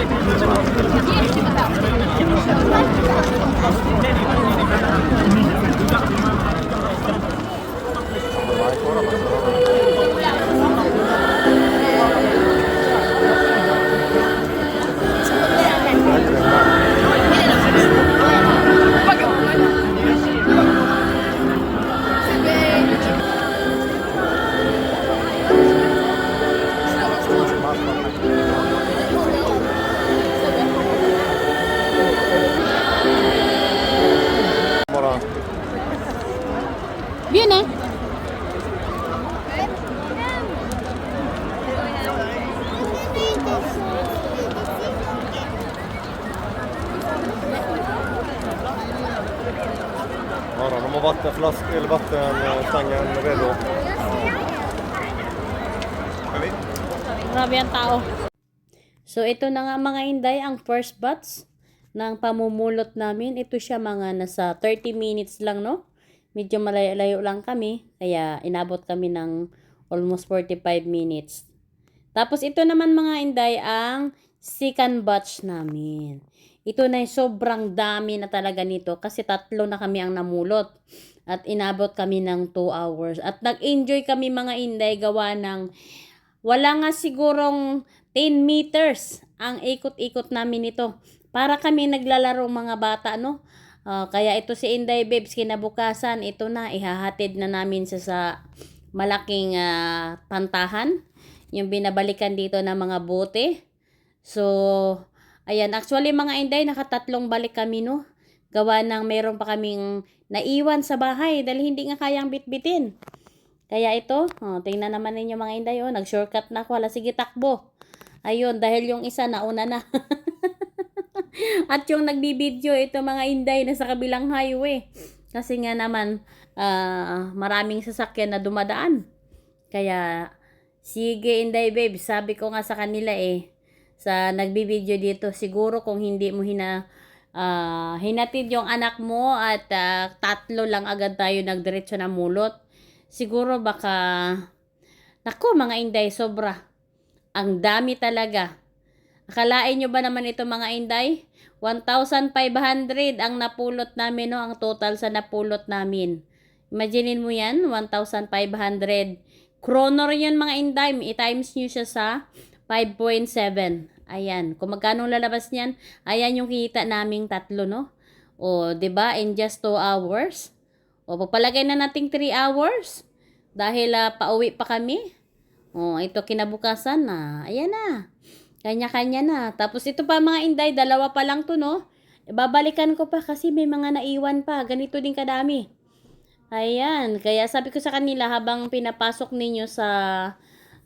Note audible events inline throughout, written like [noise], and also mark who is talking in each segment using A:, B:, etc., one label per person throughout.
A: Thank you.
B: Grabe ang tao. So, ito na nga mga inday, ang first batch ng pamumulot namin. Ito siya mga nasa 30 minutes lang, no? Medyo malayo-layo lang kami. Kaya, inabot kami ng almost 45 minutes. Tapos, ito naman mga inday, ang second batch namin. Ito na yung sobrang dami na talaga nito kasi tatlo na kami ang namulot. At inabot kami ng 2 hours. At nag-enjoy kami mga inday gawa ng wala nga sigurong 10 meters ang ikot-ikot namin ito. Para kami naglalaro mga bata, no? Ah, kaya ito si Inday Babes, kinabukasan, ito na, ihahatid na namin sa, sa malaking ah, pantahan. Yung binabalikan dito ng mga bote. So, ayan, actually mga Inday, nakatatlong balik kami, no? Gawa ng meron pa kaming naiwan sa bahay dahil hindi nga kayang bitbitin. Kaya ito, oh, tingnan naman ninyo mga inday, oh, nag-shortcut na ako. Hala, sige, takbo. Ayun, dahil yung isa nauna na. [laughs] At yung nagbibideo, ito mga inday na sa kabilang highway. Kasi nga naman, ah, maraming sasakyan na dumadaan. Kaya, sige inday babe, sabi ko nga sa kanila eh, sa nagbibideo dito, siguro kung hindi mo hina, ah, hinatid yung anak mo at ah, tatlo lang agad tayo nagdiretso na mulot siguro baka, nako mga inday, sobra. Ang dami talaga. Akalain nyo ba naman ito mga inday? 1,500 ang napulot namin, no? Ang total sa napulot namin. Imaginin mo yan, 1,500. Kronor yun mga inday. I-times nyo siya sa 5.7. Ayan. Kung magkano lalabas niyan, ayan yung kita naming tatlo, no? O, 'di ba In just 2 hours. O, pagpalagay na nating 3 hours. Dahil ah, pauwi pa kami. O, ito kinabukasan na. Ayan na. Kanya-kanya na. Tapos ito pa mga inday, dalawa pa lang to, no? Babalikan ko pa kasi may mga naiwan pa. Ganito din kadami. Ayan. Kaya sabi ko sa kanila, habang pinapasok ninyo sa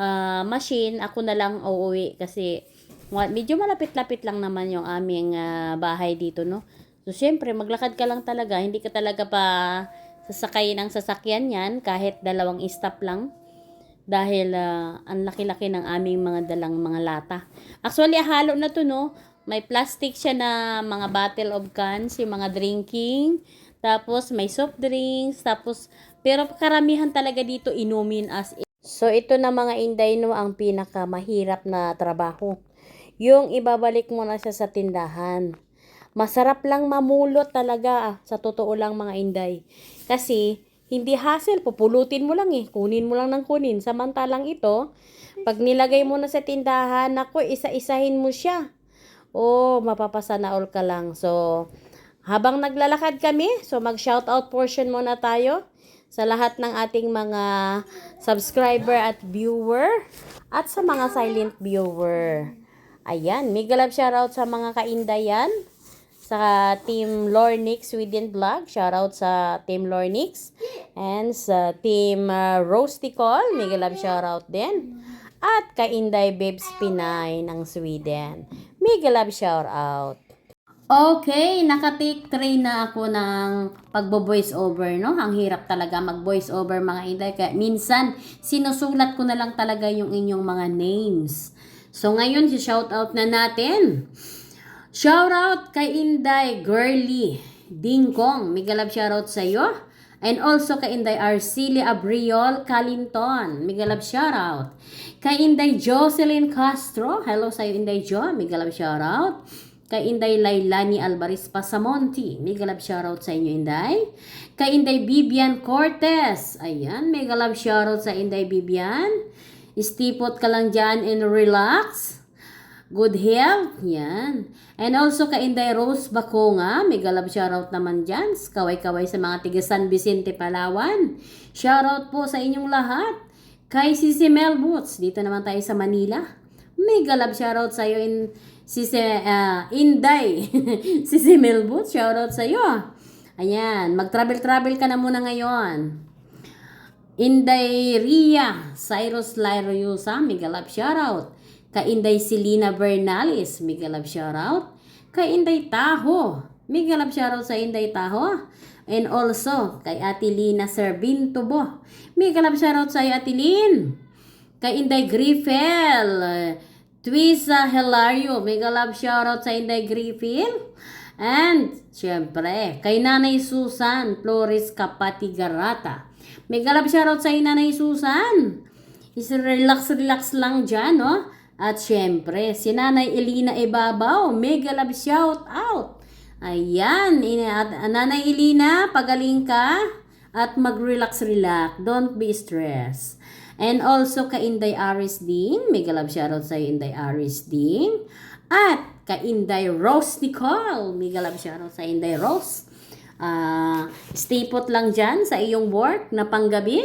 B: ah, machine, ako na lang uuwi. Kasi medyo malapit-lapit lang naman yung aming ah, bahay dito, no? So, syempre, maglakad ka lang talaga. Hindi ka talaga pa sasakay ng sasakyan yan kahit dalawang stop lang. Dahil ah, ang laki-laki ng aming mga dalang mga lata. Actually, halo na to, no? May plastic siya na mga bottle of cans, yung mga drinking. Tapos, may soft drinks. Tapos, pero karamihan talaga dito inumin as in. So, ito na mga inday, no, ang pinakamahirap na trabaho. Yung ibabalik mo na siya sa tindahan. Masarap lang mamulot talaga ah, sa totoo lang mga inday. Kasi hindi hassle, pupulutin mo lang eh. Kunin mo lang ng kunin. Samantalang ito, pag nilagay mo na sa tindahan, nako, isa-isahin mo siya. Oh, mapapasana all ka lang. So, habang naglalakad kami, so mag-shoutout portion muna tayo sa lahat ng ating mga subscriber at viewer at sa mga silent viewer. Ayan, mega love shoutout sa mga kaindayan sa Team Lornix Sweden Vlog. Shoutout sa Team Lornix. And sa Team uh, Roasticol. Mega love shoutout din. At kay Inday Babes Pinay ng Sweden. Mega love shoutout. Okay, naka-take tray na ako ng pagbo-voice over, no? Ang hirap talaga mag-voice over mga inday. Kaya minsan, sinusulat ko na lang talaga yung inyong mga names. So, ngayon, si shout out na natin. Shout out kay Inday Girly Dingkong. Mega love shout out sa iyo. And also kay Inday Arceli Abriol Calinton. Mega love shout out. Kay Inday Jocelyn Castro. Hello sa iyo Inday Jo. Mega love shout out. Kay Inday Lailani Alvarez Pasamonti. Mega love shout out sa inyo Inday. Kay Inday Bibian Cortez. Ayan, mega love shout out sa Inday Bibian. Istipot ka lang dyan and relax. Good health, yan. And also kay Inday Rose Baconga, mega love shoutout naman dyan. Kaway-kaway sa mga tiga San Vicente, Palawan. Shoutout po sa inyong lahat. Kay Sisi Mel Boots, dito naman tayo sa Manila. Mega love shoutout sa iyo in Sisi ah, Inday. [laughs] Sisi Mel Boots, shoutout sa iyo. Ayan, mag-travel-travel ka na muna ngayon. Inday Ria, Cyrus Lyroyusa, mega love shoutout. Kay Inday Selena Bernales, mega love shoutout. Kay Inday Taho, Mega love shoutout sa Inday Taho. And also, kay Ate Lina Servintubo. Mega love shoutout sa Ate Lin. Kay Inday Griffel. Twisa Hilario. Mega love shoutout sa Inday Griffel. And, syempre, kay Nanay Susan Flores Kapatigarata. Mega love shoutout sa Nanay Susan. Is relax, relax lang dyan, no? At syempre, si Nanay Elina Ibabaw, mega love shout out. Ayan, at, Nanay Elina, pagaling ka at mag-relax-relax. Don't be stressed. And also kay Inday Aris din, mega love shoutout sa Inday Aris din. At kay Inday Rose Nicole, mega love shoutout sa Inday Rose. Ah, stay put lang dyan sa iyong work na panggabi.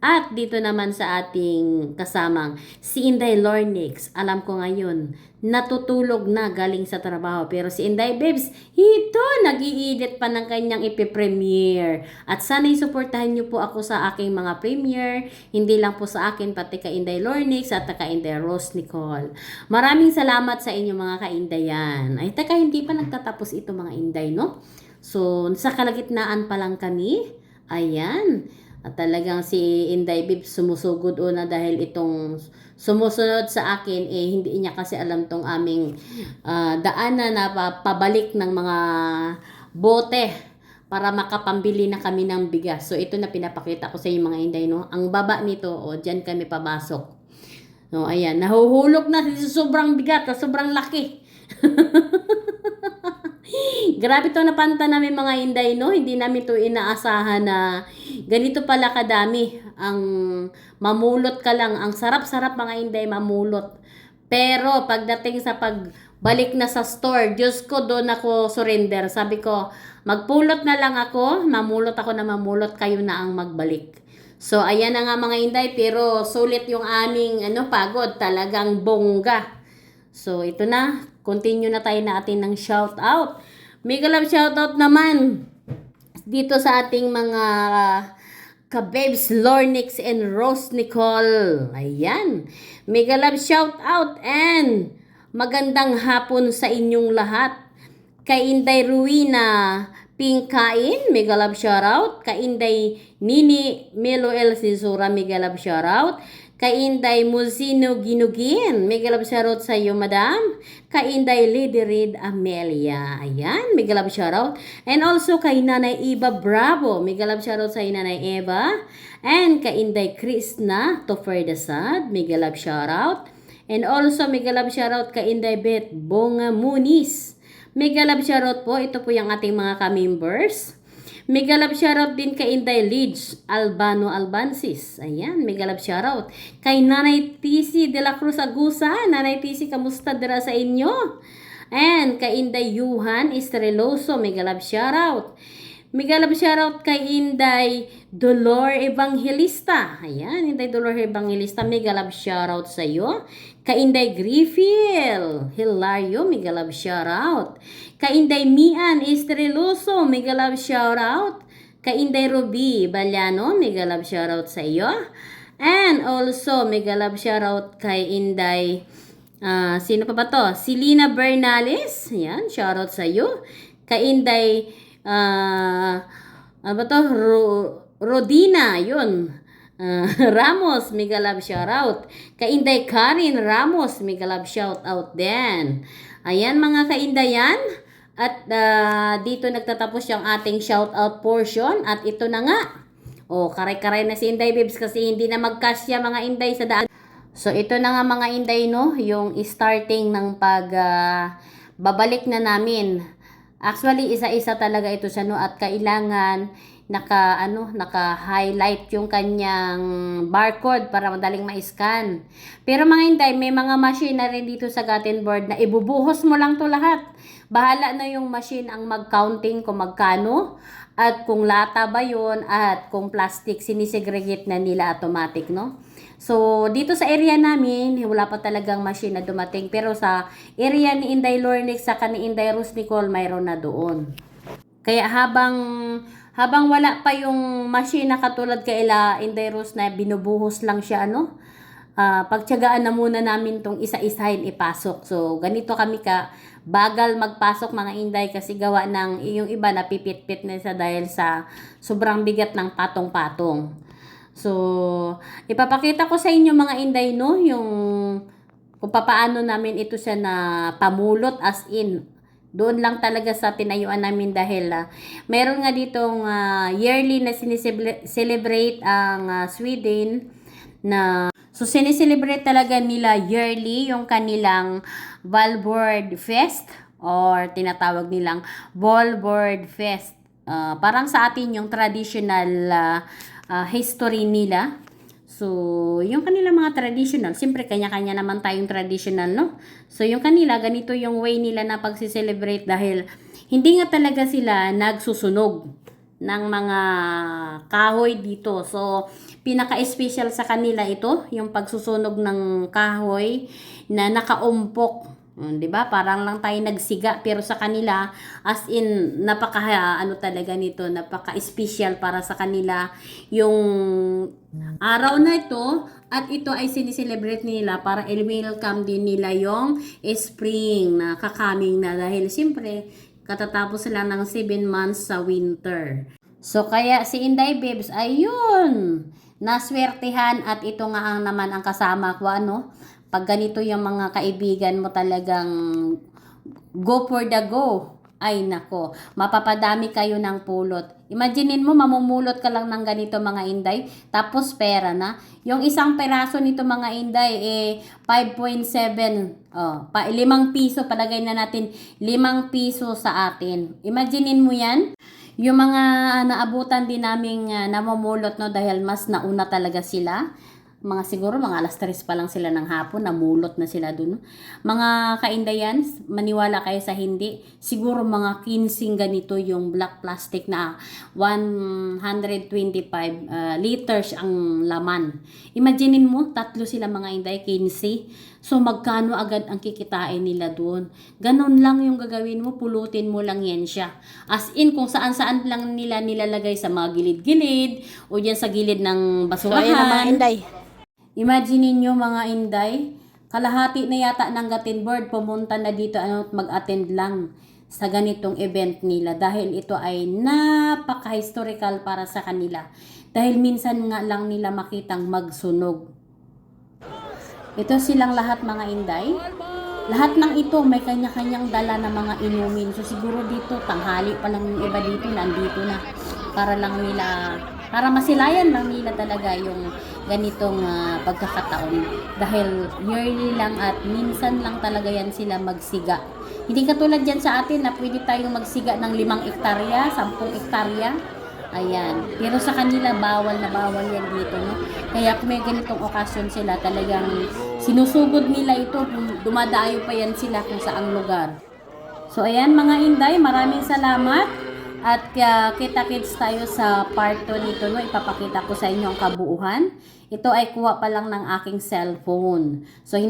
B: At dito naman sa ating kasamang si Inday Lornix. Alam ko ngayon, natutulog na galing sa trabaho. Pero si Inday Babes, ito, nag-i-edit pa ng kanyang ipipremiere. At sana'y suportahan niyo po ako sa aking mga premiere. Hindi lang po sa akin, pati kay Inday Lornix at kay Inday Rose Nicole. Maraming salamat sa inyo mga kaindayan. Ay, teka, hindi pa nagtatapos ito mga Inday, no? So, sa kalagitnaan pa lang kami. Ayan. At talagang si Inday Bib sumusugod una dahil itong sumusunod sa akin eh hindi niya kasi alam tong aming ah, daanan na pa- pabalik ng mga bote para makapambili na kami ng bigas. So ito na pinapakita ko sa inyo mga Inday no. Ang baba nito o diyan kami papasok. No, ayan, nahuhulog na sa sobrang bigat, sa sobrang laki. [laughs] Grabe to napanta namin mga Inday, no? Hindi namin to inaasahan na ganito pala kadami ang mamulot ka lang. Ang sarap-sarap mga Inday mamulot. Pero pagdating sa pagbalik na sa store, Diyos ko doon ako surrender. Sabi ko, magpulot na lang ako, mamulot ako na mamulot, kayo na ang magbalik. So ayan na nga mga Inday, pero sulit yung aming ano pagod, talagang bongga. So, ito na. Continue na tayo natin ng shout out. Mega love shout out naman dito sa ating mga kabebs Lornix and Rose Nicole. Ayan. Mega love shout out and magandang hapon sa inyong lahat. Kay Inday Ruina Pingkain, mega love shout out. Kay Inday Nini Melo El Sisura, mega love shout out. Kay Inday Musino Ginugin, mega love shout out sa iyo, madam. Kay Inday Lady Reed Amelia, ayan, mega love shout out. And also kay Nanay Eva Bravo, mega love shout out sa iyo, Nanay Eva. And kay Inday Krishna Toferdasad, mega love shout out. And also, mega love shoutout kay Inday Beth Bonga Muniz. Mega love shoutout po, ito po yung ating mga ka-members. Mega love shoutout din kay Inday Lids Albano Albansis. Ayan, mega love shoutout. Kay Nanay TC de la Cruz Agusa. Nanay TC, kamusta dira sa inyo? And kay Inday Yuhan Estreloso, mega love shoutout. Mega love shoutout kay Inday Dolor Evangelista. Ayan, Inday Dolor Evangelista, mega love shoutout sa iyo. Kay Inday Griffil, Hilario, mega love shoutout. Kay Inday Mian Estreloso, mega love shoutout. Kay Inday Ruby Balyano, mega love shoutout sa iyo. And also, mega love shoutout kay Inday Ah, sino pa ba to? Si Lina Bernales. Yan, shoutout sa iyo. Kay Inday ah ano ba to? Ro- Rodina, yun. Ah, [laughs] Ramos, mega love shoutout. Kay Inday Karin Ramos, mega love shoutout din. Ayan mga kaindayan. At ah, dito nagtatapos yung ating shoutout portion. At ito na nga. Oh, karay-karay na si Inday Bibs kasi hindi na magkasya mga Inday sa daan. So ito na nga mga Inday no, yung starting ng pag ah, babalik na namin. Actually isa-isa talaga ito siya no at kailangan naka ano naka-highlight yung kanyang barcode para madaling ma-scan. Pero mga Inday, may mga machine na rin dito sa Gothenburg na ibubuhos mo lang to lahat. Bahala na yung machine ang mag-counting kung magkano at kung lata ba yun at kung plastic sinisegregate na nila automatic no. So, dito sa area namin, wala pa talagang machine na dumating. Pero sa area ni Inday Lornix, sa ni Inday Rose Nicole, mayroon na doon. Kaya habang habang wala pa yung machine na katulad kay ila Inday Rose na binubuhos lang siya ano, ah, pagtyagaan na muna namin tong isa-isahin ipasok. So, ganito kami ka bagal magpasok mga inday kasi gawa ng yung iba napipit-pit na sa dahil sa sobrang bigat ng patong-patong. So, ipapakita ko sa inyo mga inday no, yung kung papaano namin ito siya na pamulot as in doon lang talaga sa tinayuan namin dahil ah, meron nga ditong ah, yearly na sineselebrate ang ah, Sweden na so sineselebrate talaga nila yearly yung kanilang Valborg Fest or tinatawag nilang Valborg Fest. Ah, parang sa atin yung traditional ah, ah, history nila. So, yung kanila mga traditional, siyempre kanya-kanya naman tayong traditional, no? So, yung kanila, ganito yung way nila na pagsiselebrate dahil hindi nga talaga sila nagsusunog ng mga kahoy dito. So, pinaka-special sa kanila ito, yung pagsusunog ng kahoy na nakaumpok. Mm, 'di ba? Parang lang tayo nagsiga pero sa kanila as in napaka ano talaga nito, napaka-special para sa kanila yung araw na ito at ito ay siniselebrate nila para i-welcome din nila yung spring na kakaming na dahil siyempre katatapos sila ng 7 months sa winter. So kaya si Inday Babes ayun naswertihan at ito nga ang naman ang kasama ko ano pag ganito yung mga kaibigan mo talagang go for the go ay nako, mapapadami kayo ng pulot. Imaginein mo, mamumulot ka lang ng ganito mga inday, tapos pera na. Yung isang peraso nito mga inday, eh, 5.7, oh, pa, limang piso, palagay na natin, limang piso sa atin. Imaginein mo yan, yung mga naabutan din naming uh, namumulot no dahil mas nauna talaga sila mga siguro mga alas 3 pa lang sila ng hapon, namulot na sila dun. Mga kaindayan, maniwala kayo sa hindi, siguro mga 15 ganito yung black plastic na 125 uh, liters ang laman. Imaginein mo, tatlo sila mga inday, 15. So magkano agad ang kikitain nila doon? Ganon lang yung gagawin mo, pulutin mo lang yan siya. As in, kung saan-saan lang nila nilalagay sa mga gilid-gilid o yan sa gilid ng
C: So, ayun na mga
B: basurahan.
C: inday.
B: Imagine niyo mga inday, kalahati na yata ng Gothenburg pumunta na dito ano, at mag-attend lang sa ganitong event nila dahil ito ay napaka-historical para sa kanila. Dahil minsan nga lang nila makitang magsunog. Ito silang lahat mga inday. Lahat ng ito may kanya-kanyang dala na mga inumin. So siguro dito tanghali pa lang yung iba dito nandito na para lang nila para masilayan lang nila talaga yung ganitong ah, pagkakataon dahil yearly lang at minsan lang talaga yan sila magsiga hindi katulad yan sa atin na pwede tayong magsiga ng limang ektarya, sampung ektarya Ayan. Pero sa kanila, bawal na bawal yan dito, no? Kaya kung may ganitong okasyon sila, talagang sinusugod nila ito, dumadayo pa yan sila kung saang lugar. So, ayan mga inday, maraming salamat. At uh, kita-kits tayo sa part 2 nito, no? Ipapakita ko sa inyo ang kabuuhan. Ito ay kuha pa lang ng aking cellphone. So, hindi